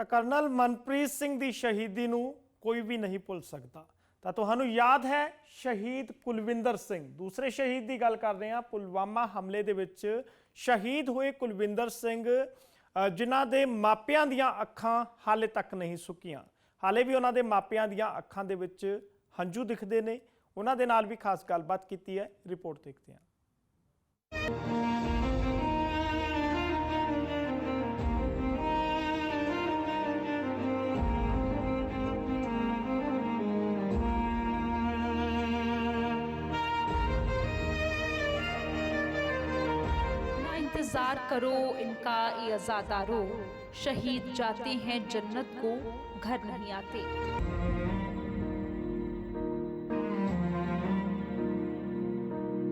ਤਾਂ ਕਰਨਲ ਮਨਪ੍ਰੀਤ ਸਿੰਘ ਦੀ ਸ਼ਹੀਦੀ ਨੂੰ ਕੋਈ ਵੀ ਨਹੀਂ ਭੁੱਲ ਸਕਦਾ। ਤਾਂ ਤੁਹਾਨੂੰ ਯਾਦ ਹੈ ਸ਼ਹੀਦ ਕੁਲਵਿੰਦਰ ਸਿੰਘ। ਦੂਸਰੇ ਸ਼ਹੀਦ ਦੀ ਗੱਲ ਕਰ ਰਹੇ ਹਾਂ। ਪੁਲਵਾਮਾ ਹਮਲੇ ਦੇ ਵਿੱਚ ਸ਼ਹੀਦ ਹੋਏ ਕੁਲਵਿੰਦਰ ਸਿੰਘ ਜਿਨ੍ਹਾਂ ਦੇ ਮਾਪਿਆਂ ਦੀਆਂ ਅੱਖਾਂ ਹਾਲੇ ਤੱਕ ਨਹੀਂ ਸੁੱਕੀਆਂ। ਹਾਲੇ ਵੀ ਉਹਨਾਂ ਦੇ ਮਾਪਿਆਂ ਦੀਆਂ ਅੱਖਾਂ ਦੇ ਵਿੱਚ ਹੰਝੂ ਦਿਖਦੇ ਨੇ। ਉਹਨਾਂ ਦੇ ਨਾਲ ਵੀ ਖਾਸ ਗੱਲਬਾਤ ਕੀਤੀ ਹੈ। ਰਿਪੋਰਟ ਦੇਖਦੇ ਹਾਂ। इंतजार करो इनका ये अजादारो शहीद जाते हैं जन्नत को घर नहीं आते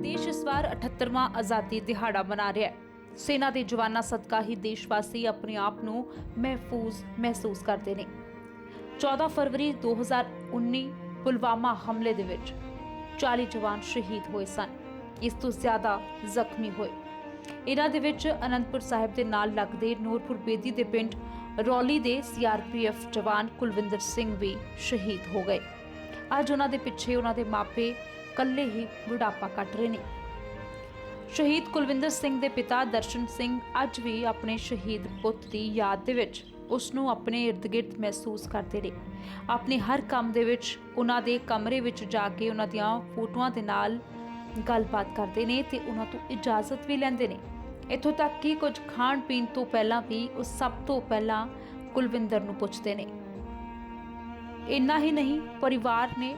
ਦੇਸ਼ ਇਸ ਵਾਰ 78ਵਾਂ ਆਜ਼ਾਦੀ ਦਿਹਾੜਾ ਮਨਾ ਰਿਹਾ ਹੈ ਸੈਨਾ ਦੇ ਜਵਾਨਾਂ ਸਦਕਾ ਹੀ ਦੇਸ਼ਵਾਸੀ ਆਪਣੇ ਆਪ ਨੂੰ ਮਹਿਫੂਜ਼ ਮਹਿਸੂਸ ਕਰਦੇ ਨੇ 14 ਫਰਵਰੀ 2019 ਪੁਲਵਾਮਾ ਹਮਲੇ ਦੇ ਵਿੱਚ 40 ਜਵਾਨ ਸ਼ਹੀਦ ਹੋਏ ਸਨ ਇਸ ਤੋਂ ਜ਼ਿਆਦਾ ਜ਼ਖਮੀ ਹੋਏ ਇਹਨਾਂ ਦੇ ਵਿੱਚ ਅਨੰਦਪੁਰ ਸਾਹਿਬ ਦੇ ਨਾਲ ਲੱਗਦੇ ਨੂਰਪੁਰ ਬੇਦੀ ਦੇ ਪਿੰਡ ਰੌਲੀ ਦੇ ਸੀਆਰਪੀਐਫ ਜਵਾਨ ਕੁਲਵਿੰਦਰ ਸਿੰਘ ਵੀ ਸ਼ਹੀਦ ਹੋ ਗਏ। ਅੱਜ ਉਹਨਾਂ ਦੇ ਪਿੱਛੇ ਉਹਨਾਂ ਦੇ ਮਾਪੇ ਇਕੱਲੇ ਹੀ ਬੁਢਾਪਾ ਕੱਟ ਰਹੇ ਨੇ। ਸ਼ਹੀਦ ਕੁਲਵਿੰਦਰ ਸਿੰਘ ਦੇ ਪਿਤਾ ਦਰਸ਼ਨ ਸਿੰਘ ਅੱਜ ਵੀ ਆਪਣੇ ਸ਼ਹੀਦ ਪੁੱਤ ਦੀ ਯਾਦ ਦੇ ਵਿੱਚ ਉਸ ਨੂੰ ਆਪਣੇ ਇਰਦ-ਗਿਰਦ ਮਹਿਸੂਸ ਕਰਦੇ ਨੇ। ਆਪਣੇ ਹਰ ਕੰਮ ਦੇ ਵਿੱਚ ਉਹਨਾਂ ਦੇ ਕਮਰੇ ਵਿੱਚ ਜਾ ਕੇ ਉਹਨਾਂ ਦੀਆਂ ਫੋਟੋਆਂ ਦੇ ਨਾਲ ਗੱਲਬਾਤ ਕਰਦੇ ਨੇ ਤੇ ਉਹਨਾਂ ਤੋਂ ਇਜਾਜ਼ਤ ਵੀ ਲੈਂਦੇ ਨੇ। ਇੱਥੋਂ ਤੱਕ ਕਿ ਕੁਝ ਖਾਣ ਪੀਣ ਤੋਂ ਪਹਿਲਾਂ ਵੀ ਉਹ ਸਭ ਤੋਂ ਪਹਿਲਾਂ ਕੁਲਵਿੰਦਰ ਨੂੰ ਪੁੱਛਦੇ ਨੇ। ਇੰਨਾ ਹੀ ਨਹੀਂ, ਪਰਿਵਾਰ ਨੇ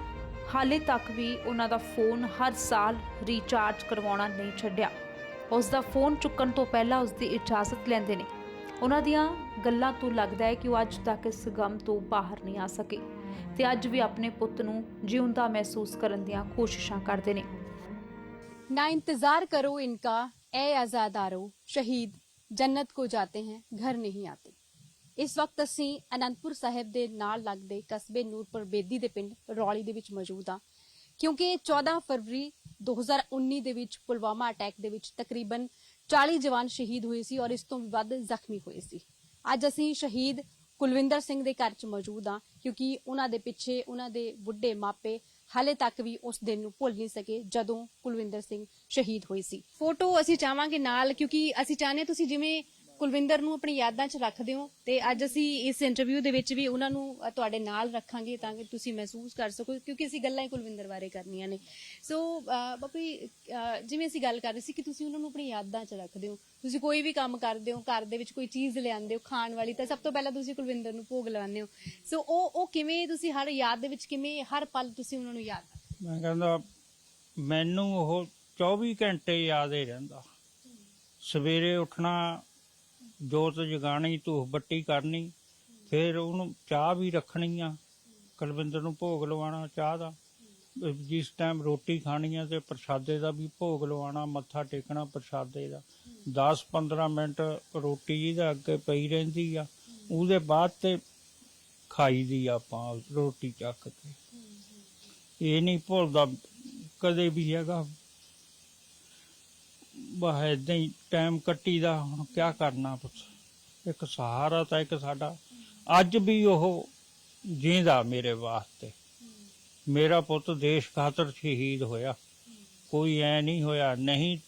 ਹਾਲੇ ਤੱਕ ਵੀ ਉਹਨਾਂ ਦਾ ਫੋਨ ਹਰ ਸਾਲ ਰੀਚਾਰਜ ਕਰਵਾਉਣਾ ਨਹੀਂ ਛੱਡਿਆ। ਉਸ ਦਾ ਫੋਨ ਚੁੱਕਣ ਤੋਂ ਪਹਿਲਾਂ ਉਸ ਦੀ ਇਜਾਜ਼ਤ ਲੈਂਦੇ ਨੇ। ਉਹਨਾਂ ਦੀਆਂ ਗੱਲਾਂ ਤੋਂ ਲੱਗਦਾ ਹੈ ਕਿ ਉਹ ਅੱਜ ਤੱਕ ਇਸ ਗਮ ਤੋਂ ਬਾਹਰ ਨਹੀਂ ਆ ਸਕੇ ਤੇ ਅੱਜ ਵੀ ਆਪਣੇ ਪੁੱਤ ਨੂੰ ਜਿਉਂਦਾ ਮਹਿਸੂਸ ਕਰਨ ਦੀਆਂ ਕੋਸ਼ਿਸ਼ਾਂ ਕਰਦੇ ਨੇ। ना इंतजार करो इनका ए आजादारो ਸ਼ਹੀਦ ਜੰਨਤ ਕੋ ਜਾਤੇ हैं ਘਰ ਨਹੀਂ ਆਤੇ ਇਸ ਵਕਤ ਅਸੀਂ ਅਨੰਦਪੁਰ ਸਾਹਿਬ ਦੇ ਨਾਲ ਲੱਗਦੇ ਕਸਬੇ ਨੂਰਪੁਰ ਬੇਦੀ ਦੇ ਪਿੰਡ ਰੌਲੀ ਦੇ ਵਿੱਚ ਮੌਜੂਦ ਹਾਂ ਕਿਉਂਕਿ 14 ਫਰਵਰੀ 2019 ਦੇ ਵਿੱਚ ਪੁਲਵਾਮਾ ਅਟੈਕ ਦੇ ਵਿੱਚ ਤਕਰੀਬਨ 40 ਜਵਾਨ ਸ਼ਹੀਦ ਹੋਏ ਸੀ ਔਰ ਇਸ ਤੋਂ ਵੀ ਵੱਧ ਜ਼ਖਮੀ ਹੋਏ ਸੀ ਅੱਜ ਅਸੀਂ ਸ਼ਹੀਦ ਕੁਲਵਿੰਦਰ ਸਿੰਘ ਦੇ ਘਰ 'ਚ ਮੌਜੂਦ ਹਾਂ ਕਿਉਂਕਿ ਉਹਨਾਂ ਦੇ ਪਿੱਛੇ ਉਹਨਾਂ ਦੇ ਬੁੱਢੇ ਮਾਪੇ ਹਾਲੇ ਤੱਕ ਵੀ ਉਸ ਦਿਨ ਨੂੰ ਭੁੱਲ ਨਹੀਂ ਸਕੇ ਜਦੋਂ ਕੁਲਵਿੰਦਰ ਸਿੰਘ ਸ਼ਹੀਦ ਹੋਏ ਸੀ। ਫੋਟੋ ਅਸੀਂ ਚਾਹਾਂਗੇ ਨਾਲ ਕਿਉਂਕਿ ਅਸੀਂ ਚਾਹੁੰਦੇ ਤੁਸੀਂ ਜਿਵੇਂ ਕੁਲਵਿੰਦਰ ਨੂੰ ਆਪਣੀ ਯਾਦਾਂ 'ਚ ਰੱਖਦੇ ਹੋ ਤੇ ਅੱਜ ਅਸੀਂ ਇਸ ਇੰਟਰਵਿਊ ਦੇ ਵਿੱਚ ਵੀ ਉਹਨਾਂ ਨੂੰ ਤੁਹਾਡੇ ਨਾਲ ਰੱਖਾਂਗੇ ਤਾਂ ਕਿ ਤੁਸੀਂ ਮਹਿਸੂਸ ਕਰ ਸਕੋ ਕਿਉਂਕਿ ਅਸੀਂ ਗੱਲਾਂ ਹੀ ਕੁਲਵਿੰਦਰ ਬਾਰੇ ਕਰਨੀਆਂ ਨੇ। ਸੋ ਬਾਪੂ ਅ, ਜਿਵੇਂ ਅਸੀਂ ਗੱਲ ਕਰ ਰਹੇ ਸੀ ਕਿ ਤੁਸੀਂ ਉਹਨਾਂ ਨੂੰ ਆਪਣੀ ਯਾਦਾਂ 'ਚ ਰੱਖਦੇ ਹੋ ਤੁਸੀਂ ਕੋਈ ਵੀ ਕੰਮ ਕਰਦੇ ਹੋ, ਘਰ ਦੇ ਵਿੱਚ ਕੋਈ ਚੀਜ਼ ਲਿਆਉਂਦੇ ਹੋ, ਖਾਣ ਵਾਲੀ, ਤਾਂ ਸਭ ਤੋਂ ਪਹਿਲਾਂ ਤੁਸੀਂ ਕੁਲਵਿੰਦਰ ਨੂੰ ਭੋਗ ਲਗਾਉਂਦੇ ਹੋ। ਸੋ ਉਹ ਉਹ ਕਿਵੇਂ ਤੁਸੀਂ ਹਰ ਯਾਦ ਦੇ ਵਿੱਚ ਕਿਵੇਂ, ਹਰ ਪਲ ਤੁਸੀਂ ਉਹਨਾਂ ਨੂੰ ਯਾਦ ਕਰਦੇ ਮੈਂ ਕਹਿੰਦਾ, ਮੈਨੂੰ ਉਹ 24 ਘੰਟੇ ਯਾਦ ਹੀ ਰਹਿੰਦਾ। ਸਵੇਰੇ ਉੱਠਣਾ, ਜੋਤ ਜਗਾਣੀ ਧੂਫ ਬੱਤੀ ਕਰਨੀ, ਫਿਰ ਉਹਨੂੰ ਚਾਹ ਵੀ ਰੱਖਣੀ ਆ। ਕੁਲਵਿੰਦਰ ਨੂੰ ਭੋਗ ਲਵਾਉਣਾ ਚਾਹ ਦਾ। ਜਿਸ ਟਾਈਮ ਰੋਟੀ ਖਾਣੀ ਹੈ ਤੇ ਪ੍ਰਸ਼ਾਦੇ ਦਾ ਵੀ ਭੋਗ ਲਵਾਉਣਾ, ਮੱਥਾ ਟੇਕਣਾ ਪ੍ਰਸ਼ਾਦੇ ਦਾ। 10-15 ਮਿੰਟ ਰੋਟੀ ਜਿਹਦੇ ਅੱਗੇ ਪਈ ਰਹਿੰਦੀ ਆ, ਉਹਦੇ ਬਾਅਦ ਤੇ ਖਾਈ ਦੀ ਆਪਾਂ ਰੋਟੀ ਚੱਕ ਕੇ। ਇਹ ਨਹੀਂ ਭੁੱਲਦਾ ਕਦੇ ਵੀ ਹੈਗਾ। ਬਸ ਏਦਾਂ ਹੀ ਟਾਈਮ ਕੱਟੀਦਾ, ਹੁਣ ਕੀ ਕਰਨਾ ਪੁੱਤ? ਇੱਕ ਸਹਾਰਾ ਤਾਂ ਇੱਕ ਸਾਡਾ। ਅੱਜ ਵੀ ਉਹ ਜਿੰਦਾ ਮੇਰੇ ਵਾਸਤੇ। ਮੇਰਾ ਪੁੱਤ ਦੇਸ਼ ਖਾਤਰ ਸ਼ਹੀਦ ਹੋਇਆ। ਕੋਈ ਐ ਨਹੀਂ ਹੋਇਆ, ਨਹੀਂ,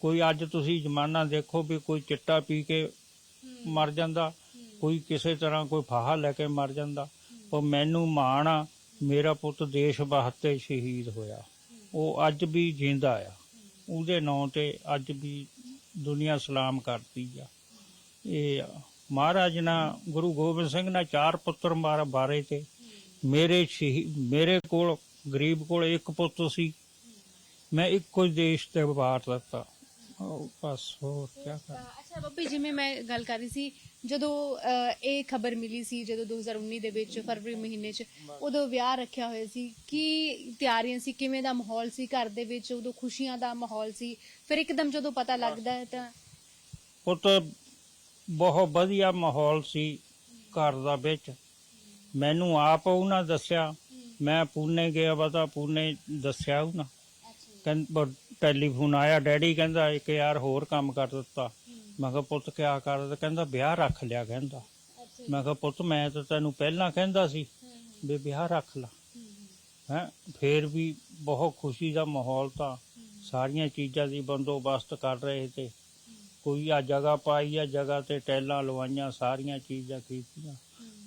ਕੋਈ ਅੱਜ ਤੁਸੀਂ ਜ਼ਮਾਨਾ ਦੇਖੋ ਵੀ ਕੋਈ ਚਿੱਟਾ ਪੀ ਕੇ ਮਰ ਜਾਂਦਾ, ਕੋਈ ਕਿਸੇ ਤਰ੍ਹਾਂ ਕੋਈ ਫਾਹਾ ਲੈ ਕੇ ਮਰ ਜਾਂਦਾ। ਉਹ ਮੈਨੂੰ ਮਾਣ ਆ, ਮੇਰਾ ਪੁੱਤ ਦੇਸ਼ ਵਾਸਤੇ ਸ਼ਹੀਦ ਹੋਇਆ। ਉਹ ਅੱਜ ਵੀ ਜਿੰਦਾ ਆ। ਉਹਦੇ ਨਾਂ ਤੇ ਅੱਜ ਵੀ ਦੁਨੀਆ ਸਲਾਮ ਕਰਦੀ ਆ। ਇਹ ਆ। ਮਹਾਰਾਜ ਨਾ, ਗੁਰੂ ਗੋਬਿੰਦ ਸਿੰਘ ਨਾਲ ਚਾਰ ਪੁੱਤਰ ਮਾਰ ਬਾਰੇ ਤੇ ਮੇਰੇ ਸ਼ਹੀਦ ਮੇਰੇ ਕੋਲ ਗਰੀਬ ਕੋਲ ਇੱਕ ਪੁੱਤ ਸੀ। ਮੈਂ ਇੱਕੋ ਹੀ ਦੇਸ਼ ਤੇ ਵਾਰ ਦਿੱਤਾ ਉਹ ਬਸ ਹੋਰ ਕੀ ਕਰ ਅੱਛਾ ਬੱਬੀ ਜਿਵੇਂ ਮੈਂ ਗੱਲ ਕਰ ਰਹੀ ਸੀ ਜਦੋਂ ਅਹ, ਇਹ ਖਬਰ ਮਿਲੀ ਸੀ ਜਦੋਂ 2019 ਦੇ ਵਿੱਚ ਫਰਵਰੀ ਮਹੀਨੇ 'ਚ ਉਦੋਂ ਵਿਆਹ ਰੱਖਿਆ ਹੋਇਆ ਸੀ ਕੀ ਤਿਆਰੀਆਂ ਸੀ ਕਿਵੇਂ ਦਾ ਮਾਹੌਲ ਸੀ ਘਰ ਦੇ ਵਿੱਚ ਉਦੋਂ ਖੁਸ਼ੀਆਂ ਦਾ ਮਾਹੌਲ ਸੀ? ਫਿਰ ਇੱਕਦਮ ਜਦੋਂ ਪਤਾ ਲੱਗਦਾ ਹੈ ਤਾਂ ਪੁੱਤ ਬਹੁਤ ਵਧੀਆ ਮਾਹੌਲ ਸੀ ਘਰ ਦਾ ਵਿੱਚ। ਮੈਨੂੰ ਆਪ ਉਹਨਾਂ ਦੱਸਿਆ। ਮੈਂ ਪੂਨੇ ਗਿਆ ਵਾ ਤਾਂ ਪੂਨੇ ਦੱਸਿਆ ਉਹਨਾਂ ਕਹਿੰਦਾ ਟੈਲੀਫੋਨ ਆਇਆ, ਡੈਡੀ ਕਹਿੰਦਾ ਇੱਕ ਯਾਰ ਹੋਰ ਕੰਮ ਕਰ ਦਿੱਤਾ। ਮੈਂ ਕਿਹਾ, ਪੁੱਤ, ਕਿਆ ਕਰਦਾ ਕਹਿੰਦਾ, ਵਿਆਹ ਰੱਖ ਲਿਆ, ਕਹਿੰਦਾ। ਮੈਂ ਕਿਹਾ, ਪੁੱਤ, ਮੈਂ ਤਾਂ ਤੈਨੂੰ ਪਹਿਲਾਂ ਕਹਿੰਦਾ ਸੀ ਵੀ ਵਿਆਹ ਰੱਖ ਲਾ। ਹੈ? ਫੇਰ ਵੀ ਬਹੁਤ ਖੁਸ਼ੀ ਦਾ ਮਾਹੌਲ ਤਾਂ ਸਾਰੀਆਂ ਚੀਜ਼ਾਂ ਦੀ ਬੰਦੋਬਸਤ ਕਰ ਰਹੇ ਤੇ ਕੋਈ ਆ ਜਗ੍ਹਾ ਪਾਈ ਆ, ਜਗ੍ਹਾ ਤੇ ਟੈਲਾਂ ਲਵਾਈਆਂ, ਸਾਰੀਆਂ ਚੀਜ਼ਾਂ ਕੀਤੀਆਂ।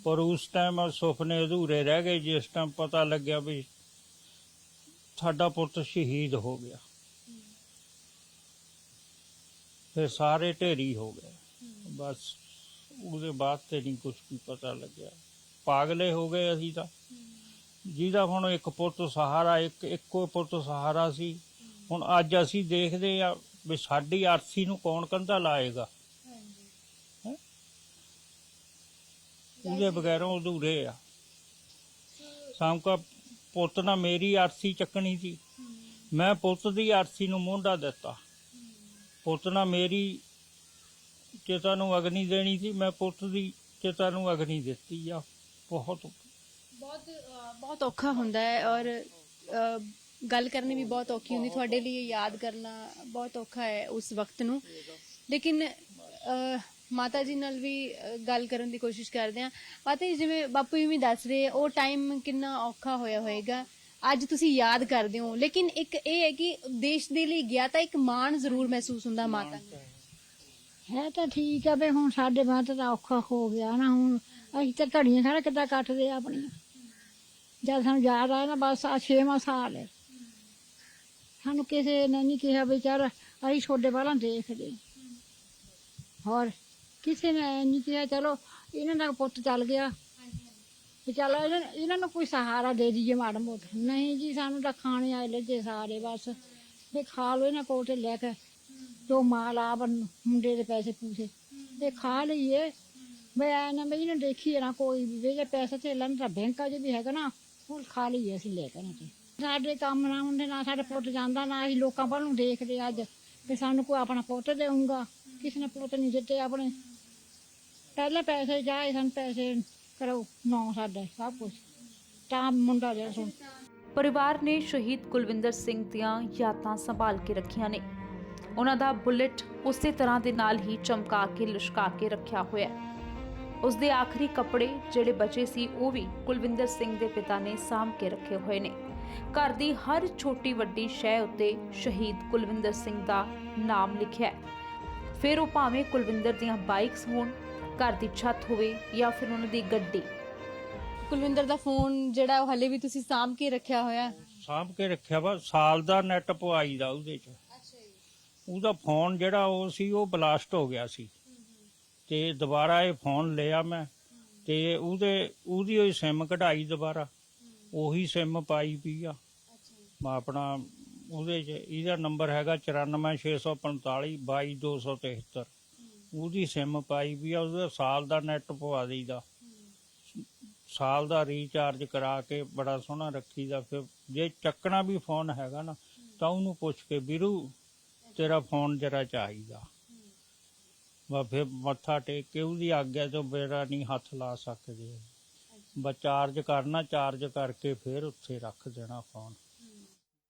ਪਰ ਉਸ ਟਾਈਮ ਸੁਪਨੇ ਅਧੂਰੇ ਰਹਿ ਗਏ, ਜਿਸ ਟਾਈਮ ਪਤਾ ਲੱਗਿਆ ਵੀ ਸਾਡਾ ਪੁੱਤ ਸ਼ਹੀਦ ਹੋ ਗਿਆ। ਫਿਰ ਸਾਰੇ ਢੇਰੀ ਹੋ ਗਏ। ਬਸ ਉਹਦੇ ਬਾਅਦ ਤੇ ਨਹੀਂ ਕੁਝ ਵੀ ਪਤਾ ਲੱਗਿਆ। ਪਾਗਲੇ ਹੋ ਗਏ ਅਸੀਂ ਤਾਂ। ਜਿਹਦਾ ਹੁਣ ਇੱਕ ਪੁੱਤ ਸਹਾਰਾ, ਇੱਕ, ਇੱਕੋ ਪੁੱਤ ਸਹਾਰਾ ਸੀ। ਹੁਣ ਅੱਜ ਅਸੀਂ ਦੇਖਦੇ ਆ ਵੀ ਸਾਡੀ ਆਰਸੀ ਨੂੰ ਕੌਣ ਕੰਧਾ ਲਾਏਗਾ। ਉਹਦੇ ਬਗੈਰੋਂ ਅਧੂਰੇ ਆ। ਸਾਮਕਾ ਪੁੱਤ ਨਾ ਮੇਰੀ ਆਰਸੀ ਚੱਕਣੀ ਸੀ। ਮੈਂ ਪੁੱਤ ਦੀ ਆਰਸੀ ਨੂੰ ਮੋਢਾ ਦਿੱਤਾ। ਪੁੱਤ ਨਾ ਮੇਰੀ ਚਿਤਾ ਨੂੰ ਅਗਨੀ ਦੇਣੀ ਸੀ। ਮੈਂ ਪੁੱਤ ਦੀ ਚਿਤਾ ਨੂੰ ਅਗਨੀ ਦਿੱਤੀ ਆ। ਬਹੁਤ ਬਹੁਤ ਬਹੁਤ ਔਖਾ ਹੁੰਦਾ ਹੈ ਔਰ ਗੱਲ ਕਰਨੀ ਵੀ ਬਹੁਤ ਔਖੀ ਹੁੰਦੀ। ਤੁਹਾਡੇ ਲਈ ਯਾਦ ਕਰਨਾ ਬਹੁਤ ਔਖਾ ਹੈ ਉਸ ਵਕਤ ਨੂੰ। ਲੇਕਿਨ ਮਾਤਾ ਜੀ ਨਾਲ ਵੀ ਅ, ਗੱਲ ਕਰਨ ਦੀ ਕੋਸ਼ਿਸ਼ ਕਰਦੇ ਹਾਂ। ਮਾਤਾ ਜੀ ਜਿਵੇਂ ਬਾਪੂ ਜੀ ਵੀ ਦੱਸ ਰਹੇ ਆ, ਉਹ ਟਾਈਮ ਕਿੰਨਾ ਔਖਾ ਹੋਇਆ ਹੋਏਗਾ। ਅੱਜ ਤੁਸੀਂ ਯਾਦ ਕਰਦੇ ਹੋ। ਲੇਕਿਨ ਇੱਕ ਇਹ ਹੈ ਕਿ ਦੇਸ਼ ਦੇ ਲਈ ਗਿਆ ਤਾਂ ਇੱਕ ਮਾਣ ਜ਼ਰੂਰ ਮਹਿਸੂਸ ਹੁੰਦਾ ਮਾਤਾ ਨੂੰ ਹੈ। ਤਾਂ ਠੀਕ ਆ ਵੀ ਹੁਣ ਸਾਡੇ ਬਾਤ ਤਾਂ ਔਖਾ ਹੋ ਗਿਆ ਨਾ। ਹੁਣ ਅਸੀਂ ਤਾਂ ਘੜੀਆਂ ਸਾਰਾ ਕਿੱਦਾਂ ਕੱਟਦੇ ਆ ਆਪਣੀਆਂ। ਜਦ ਸਾਨੂੰ ਯਾਦ ਆਇਆ ਨਾ ਬਸ ਆ ਛੇਵਾਂ ਸਾਲ ਹੈ। ਸਾਨੂੰ ਕਿਸੇ ਨੇ ਨਹੀਂ ਕਿਹਾ ਵੀ ਚੱਲ ਅਸੀਂ ਛੋਡੇ ਵਾਲਾਂ ਦੇਖਦੇ। ਹੋਰ ਕਿਸੇ ਨੇ ਨਹੀਂ ਕਿਹਾ, ਚਲੋ ਇਹਨਾਂ ਦਾ ਪੁੱਤ ਚੱਲ ਗਿਆ। ਵੀ ਚੱਲ ਇਹਨਾਂ ਇਹਨਾਂ ਨੂੰ ਕੋਈ ਸਹਾਰਾ ਦੇ ਦਈਏ ਮਾੜਾ ਮੋਟਾ। ਨਹੀਂ ਜੀ, ਸਾਨੂੰ ਤਾਂ ਖਾਣੇ ਆਏ ਲੱਗੇ ਸਾਰੇ ਬਸ। ਵੀ ਖਾ ਲੋ ਇਹਨਾਂ ਕੋਲ ਤੇ ਲੈ ਕੇ। ਜੋ ਮਾਲ ਆ ਬਨ ਮੁੰਡੇ ਦੇ ਪੈਸੇ ਪੂਸੇ। ਤੇ ਖਾ ਲਈਏ। ਮੈਂ ਐ ਨਾ, ਮੈਂ ਇਹਨੇ ਦੇਖੀ ਨਾ ਕੋਈ ਵੀ। ਜੇ ਪੈਸੇ ਤੇ ਲੈਣ ਤਾਂ ਬੈਂਕਾਂ 'ਚ ਵੀ ਹੈਗਾ ਨਾ ਉਹ ਖਾ ਲਈਏ ਅਸੀਂ ਲੈ ਕੇ ਨਾ ਤੇ ਸਾਡੇ ਕੰਮ ਨਾ ਹੁੰਦੇ, ਨਾ ਸਾਡੇ ਪੁੱਤ ਜਾਂਦਾ, ਨਾ ਅਸੀਂ ਲੋਕਾਂ ਵੱਲ ਨੂੰ ਦੇਖਦੇ ਅੱਜ। ਵੀ ਸਾਨੂੰ ਕੋਈ ਆਪਣਾ ਪੁੱਤ ਦੇਊਗਾ। ਕਿਸੇ ਨੇ ਪੁੱਤ ਨਹੀਂ ਦਿੱਤੇ ਆਪਣੇ। ਪਹਿਲੇ ਪੈਸੇ ਜਾਏ ਸਾਨੂੰ, ਪੈਸੇ ਕਰੋ, ਨੌ ਸਾਡੇ ਸਭ ਕੁਝ ਤਾਂ ਮੁੰਡਾ ਜਿਹੜਾ ਸੁਣ। ਪਰਿਵਾਰ ਨੇ ਸ਼ਹੀਦ ਕੁਲਵਿੰਦਰ ਸਿੰਘ ਦੀਆਂ ਯਾਦਾਂ ਸੰਭਾਲ ਕੇ ਰੱਖੀਆਂ ਨੇ। ਉਹਨਾਂ ਦਾ ਬੁਲਟ ਉਸੇ ਤਰ੍ਹਾਂ ਦੇ ਨਾਲ ਹੀ ਚਮਕਾ ਕੇ, ਲਿਸ਼ਕਾ ਕੇ ਰੱਖਿਆ ਹੋਇਆ ਉਸ ਦੇ ਆਖਰੀ ਕੱਪੜੇ ਜਿਹੜੇ ਬਚੇ ਸੀ, ਉਹ ਵੀ ਕੁਲਵਿੰਦਰ ਸਿੰਘ ਦੇ ਪਿਤਾ ਨੇ ਸਾਂਭ ਕੇ ਰੱਖੇ ਹੋਏ ਨੇ। ਘਰ ਦੀ ਹਰ ਛੋਟੀ ਵੱਡੀ ਸ਼ੈ ਉੱਤੇ ਸ਼ਹੀਦ ਕੁਲਵਿੰਦਰ ਸਿੰਘ ਦਾ ਨਾਮ ਲਿਖਿਆ ਹੈ। ਫਿਰ ਉਹ ਭਾਵੇਂ ਕੁਲਵਿੰਦਰ ਦੀਆਂ ਬਾਈਕਸ ਹੋਣ ਘਰ ਦੀ ਛੱਤ ਹੋਵੇ ਜਾਂ ਫਿਰ ਉਹਨਾਂ ਦੀ ਗੱਡੀ। ਕੁਲਵਿੰਦਰ ਦਾ ਫੋਨ ਜਿਹੜਾ ਉਹ ਹਲੇ ਵੀ ਤੁਸੀਂ ਸਾਂਭ ਕੇ ਰੱਖਿਆ ਹੋਇਆ ਹੈ? ਸਾਂਭ ਕੇ ਰੱਖਿਆ ਵਾ ਸਾਲ ਦਾ ਨੈਟ ਪਵਾਈ ਦਾ ਉਹਦੇ ਚ। ਉਹਦਾ ਫੋਨ ਜਿਹੜਾ ਉਹ ਸੀ ਉਹ ਬਲਾਸਟ ਹੋ ਗਿਆ ਸੀ। ਤੇ ਦੁਬਾਰਾ ਇਹ ਫੋਨ ਲਿਆ ਮੈਂ ਤੇ ਉਹਦੇ ਉਹਦੀ ਹੋਈ ਸਿਮ ਕਢਾਈ ਦੁਬਾਰਾ। ਉਹੀ ਸਿਮ ਪਾਈ ਪਈ ਆ। ਮੈਂ ਆਪਣਾ ਉਹਦੇ ਚ ਇਹਦਾ ਨੰਬਰ ਹੈਗਾ 94645 22273 ਉਹਦੀ ਸਿਮ ਪਾਈ ਵੀ ਆ, ਉਹਦਾ ਸਾਲ ਦਾ ਨੈਟ ਪਵਾ ਦੇਈਦਾ। ਸਾਲ ਦਾ ਰੀਚਾਰਜ ਕਰਾ ਕੇ ਬੜਾ ਸੋਹਣਾ ਰੱਖੀਦਾ। ਫਿਰ ਜੇ ਚੱਕਣਾ ਵੀ ਫੋਨ ਹੈਗਾ ਨਾ, ਤਾਂ ਉਹਨੂੰ ਪੁੱਛ ਕੇ, ਵੀਰੂ, ਤੇਰਾ ਫੋਨ ਜਰਾ ਚਾਹੀਦਾ। ਵਾ ਫਿਰ ਮੱਥਾ ਟੇਕ ਕੇ ਉਹਦੀ ਆਗਿਆ ਤੋਂ ਬੇਰਾ ਨਹੀਂ ਹੱਥ ਲਾ ਸਕਦੇ। ਬਸ ਚਾਰਜ ਕਰਨਾ ਚਾਰਜ ਕਰਕੇ ਫਿਰ ਉੱਥੇ ਰੱਖ ਦੇਣਾ ਫੋਨ